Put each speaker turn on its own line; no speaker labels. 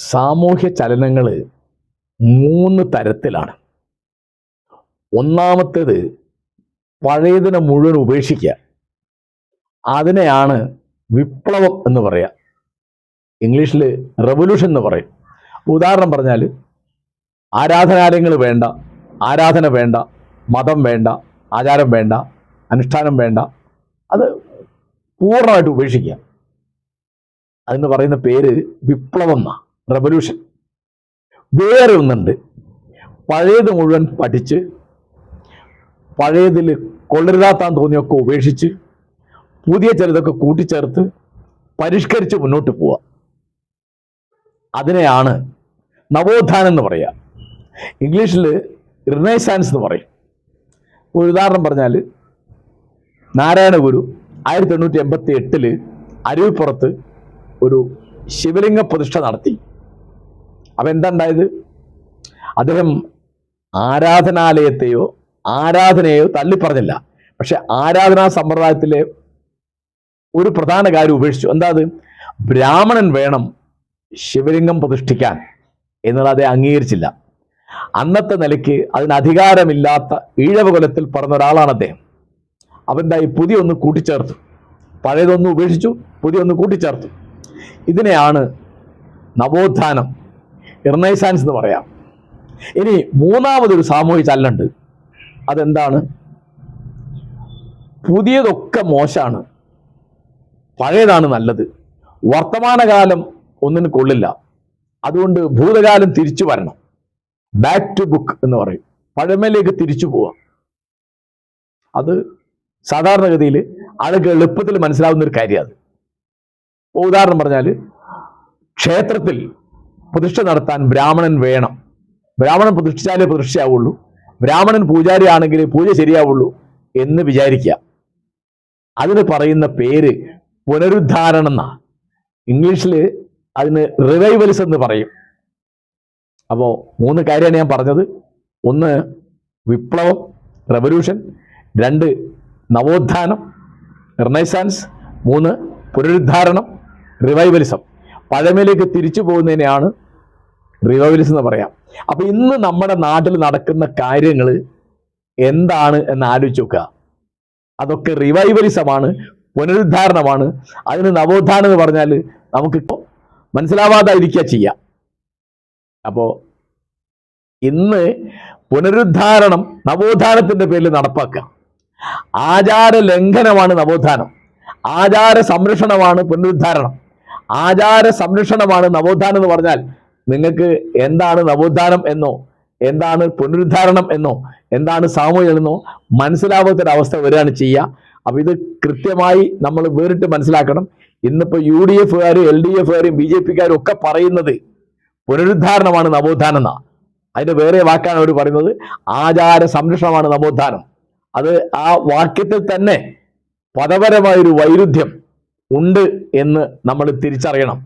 സാമൂഹ്യ ചലനങ്ങൾ മൂന്ന് തരത്തിലാണ്. ഒന്നാമത്തേത് പഴയതിനെ മുഴുവൻ ഉപേക്ഷിക്കുക. അതിനെയാണ് വിപ്ലവം എന്ന് പറയുക ഇംഗ്ലീഷിൽ റെവല്യൂഷൻ എന്ന് പറയും. ഉദാഹരണം പറഞ്ഞാൽ ആരാധനാലയങ്ങൾ വേണ്ട ആരാധന വേണ്ട മതം വേണ്ട ആചാരം വേണ്ട അനുഷ്ഠാനം വേണ്ട. അത് പൂർണമായിട്ട് ഉപേക്ഷിക്കുക. അതിന് പറയുന്ന പേര് വിപ്ലവം എന്നാ. റെവല്യൂഷൻ വേറെ ഒന്നുണ്ട്. പഴയത് മുഴുവൻ പഠിച്ച് പഴയതിൽ കൊള്ളരുതാത്താൻ തോന്നിയൊക്കെ ഉപേക്ഷിച്ച് പുതിയ ചിലതൊക്കെ കൂട്ടിച്ചേർത്ത് പരിഷ്കരിച്ച് മുന്നോട്ട് പോവുക അതിനെയാണ് നവോത്ഥാനം എന്ന് പറയുക ഇംഗ്ലീഷിൽ റിനൈസാൻസ് എന്ന് പറയും. ഒരു ഉദാഹരണം പറഞ്ഞാൽ നാരായണ ഗുരു ആയിരത്തി എണ്ണൂറ്റി എൺപത്തി എട്ടിൽ അരുവിപ്പുറത്ത് ഒരു ശിവലിംഗ പ്രതിഷ്ഠ നടത്തി. അപ്പം എന്താ ഉണ്ടായത് അദ്ദേഹം ആരാധനാലയത്തെയോ ആരാധനയോ തള്ളിപ്പറഞ്ഞില്ല. പക്ഷെ ആരാധനാ സമ്പ്രദായത്തിലെ ഒരു പ്രധാന കാര്യം ഉപേക്ഷിച്ചു. എന്താ അത് ബ്രാഹ്മണൻ വേണം ശിവലിംഗം പ്രതിഷ്ഠിക്കാൻ എന്നുള്ളത് അദ്ദേഹം അംഗീകരിച്ചില്ല. അന്നത്തെ നിലയ്ക്ക് അതിന് അധികാരമില്ലാത്ത ഈഴവ കുലത്തിൽ പറഞ്ഞ ഒരാളാണ് അദ്ദേഹം. അവന്റെ പുതിയ ഒന്ന് കൂട്ടിച്ചേർത്തു. പഴയതൊന്ന് ഉപേക്ഷിച്ചു പുതിയൊന്ന് കൂട്ടിച്ചേർത്തു. ഇതിനെയാണ് നവോത്ഥാനം ഇർണൈസാൻസ് എന്ന് പറയാം. ഇനി മൂന്നാമതൊരു സാമൂഹിക ചലനുണ്ട് അതെന്താണ്? പുതിയതൊക്കെ മോശമാണ് പഴയതാണ് നല്ലത്. വർത്തമാനകാലം ഒന്നിന് കൊള്ളില്ല. അതുകൊണ്ട് ഭൂതകാലം തിരിച്ചു വരണം. ബാക്ക് ടു ബുക്ക് എന്ന് പറയും. പഴമയിലേക്ക് തിരിച്ചു പോവാം. അത് സാധാരണഗതിയിൽ ആളുകൾ എളുപ്പത്തിൽ മനസ്സിലാവുന്ന ഒരു കാര്യമാണ്. ഉദാഹരണം പറഞ്ഞാൽ ക്ഷേത്രത്തിൽ പ്രതിഷ്ഠ നടത്താൻ ബ്രാഹ്മണൻ വേണം. ബ്രാഹ്മണൻ പ്രതിഷ്ഠിച്ചാലേ പ്രതിഷ്ഠയാവുള്ളൂ. ബ്രാഹ്മണൻ പൂജാരി ആണെങ്കിൽ പൂജ ശരിയാവുള്ളൂ എന്ന് വിചാരിക്കുക. അതിന് പറയുന്ന പേര് പുനരുദ്ധാരണം എന്നാണ് ഇംഗ്ലീഷിൽ അതിന് റിവൈവൽസ് എന്ന് പറയും. അപ്പോൾ മൂന്ന് കാര്യമാണ് ഞാൻ പറഞ്ഞത്. ഒന്ന് വിപ്ലവം റെവല്യൂഷൻ രണ്ട് നവോത്ഥാനം റിനൈസാൻസ് മൂന്ന് പുനരുദ്ധാരണം റിവൈവലിസം പഴമയിലേക്ക് തിരിച്ചു പോകുന്നതിനെയാണ് റിവൈവലിസം എന്ന് പറയാം. അപ്പൊ ഇന്ന് നമ്മുടെ നാട്ടിൽ നടക്കുന്ന കാര്യങ്ങൾ എന്താണ് എന്ന് ആലോചിച്ച് നോക്കുക. അതൊക്കെ റിവൈവലിസമാണ് പുനരുദ്ധാരണമാണ്. അതിന് നവോത്ഥാനം എന്ന് പറഞ്ഞാൽ നമുക്കിപ്പോൾ മനസ്സിലാവാതായിരിക്കുക ചെയ്യാം. അപ്പോൾ ഇന്ന് പുനരുദ്ധാരണം നവോത്ഥാനത്തിന്റെ പേരിൽ നടപ്പാക്കുക. ആചാര ലംഘനമാണ് നവോത്ഥാനം. ആചാര സംരക്ഷണമാണ് പുനരുദ്ധാരണം. ആചാര സംരക്ഷണമാണ് നവോത്ഥാനം എന്ന് പറഞ്ഞാൽ നിങ്ങൾക്ക് എന്താണ് നവോത്ഥാനം എന്നോ എന്താണ് പുനരുദ്ധാരണം എന്നോ എന്താണ് സാമൂഹ്യം എന്നോ മനസ്സിലാവാത്തൊരവസ്ഥ വരികയാണ് ചെയ്യുക. അപ്പൊ ഇത് കൃത്യമായി നമ്മൾ വേറിട്ട് മനസ്സിലാക്കണം. ഇന്നിപ്പോ യു ഡി എഫുകാരും എൽ ഡി എഫുകാരും ബി ജെ പിക്കാരും ഒക്കെ പറയുന്നത് പുനരുദ്ധാരണമാണ് നവോത്ഥാനം എന്നാ. അതിന്റെ വേറെ വാക്കാണ് അവർ പറയുന്നത്. ആചാര സംരക്ഷണമാണ് നവോത്ഥാനം. അത് ആ വാക്യത്തിൽ തന്നെ പദപരമായൊരു വൈരുദ്ധ്യം ഉണ്ട് എന്ന് നമ്മൾ തിരിച്ചറിയണം.